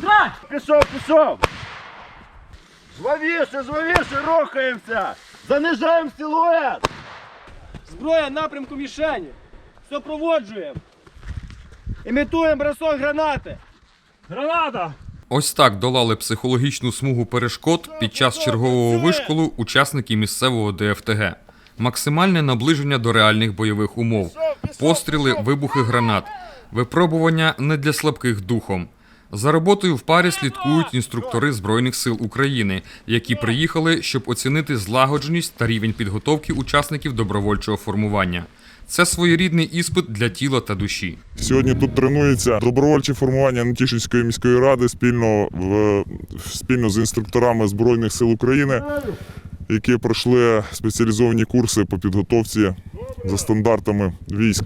Контроль! Пішов, пішов! Зловіше, зловіше, рухаємося! Занижаємо силует! Зброя напрямку мішені. Супроводжуємо. Імітуємо бросок гранати. Граната! Ось так долали психологічну смугу перешкод під час чергового вишколу учасники місцевого ДФТГ. Максимальне наближення до реальних бойових умов, постріли, вибухи гранат, випробування не для слабких духом. За роботою в парі слідкують інструктори Збройних сил України, які приїхали, щоб оцінити злагодженість та рівень підготовки учасників добровольчого формування. Це своєрідний іспит для тіла та душі. Сьогодні тут тренується добровольче формування Нетішинської міської ради спільно, в, спільно з інструкторами Збройних сил України, які пройшли спеціалізовані курси по підготовці за стандартами військ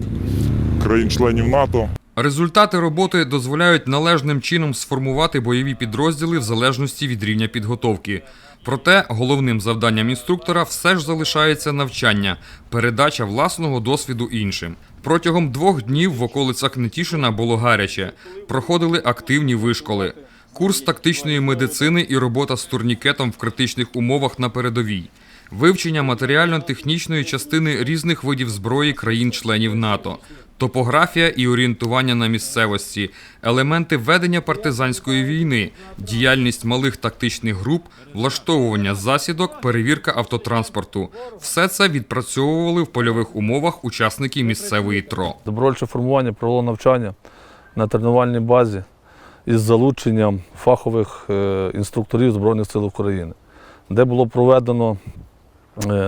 країн-членів НАТО. Результати роботи дозволяють належним чином сформувати бойові підрозділи в залежності від рівня підготовки. Проте головним завданням інструктора все ж залишається навчання, передача власного досвіду іншим. Протягом двох днів в околицях Нетішина було гаряче. Проходили активні вишколи. Курс тактичної медицини і робота з турнікетом в критичних умовах на передовій. Вивчення матеріально-технічної частини різних видів зброї країн-членів НАТО, топографія і орієнтування на місцевості, елементи ведення партизанської війни, діяльність малих тактичних груп, влаштовування засідок, перевірка автотранспорту. Все це відпрацьовували в польових умовах учасники місцевої ТРО. Добровольче формування провело навчання на тренувальній базі із залученням фахових е, інструкторів Збройних сил України, де було проведено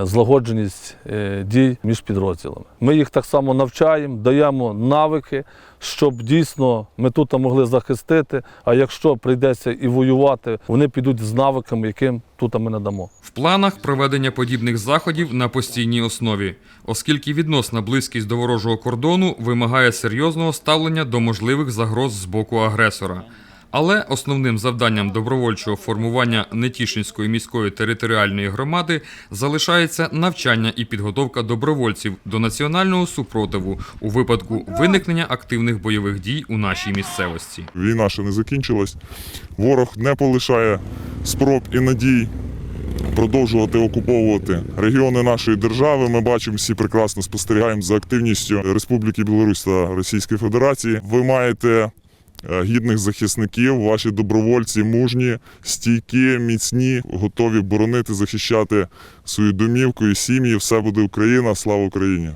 злагодженість е, дій між підрозділами. Ми їх так само навчаємо, даємо навики, щоб дійсно ми тут могли захистити. А якщо прийдеться і воювати, вони підуть з навиками, яким тут ми надамо. В планах проведення подібних заходів на постійній основі, оскільки відносна близькість до ворожого кордону вимагає серйозного ставлення до можливих загроз з боку агресора. Але основним завданням добровольчого формування Нетішинської міської територіальної громади залишається навчання і підготовка добровольців до національного супротиву у випадку виникнення активних бойових дій у нашій місцевості. Війна ще не закінчилась. Ворог не полишає спроб і надій продовжувати окуповувати регіони нашої держави. Ми бачимо всі прекрасно спостерігаємо за активністю Республіки Білорусь та Російської Федерації. Ви маєте гідних захисників, ваші добровольці мужні, стійкі, міцні, готові боронити, захищати свою домівку і сім'ї. Все буде Україна. Слава Україні!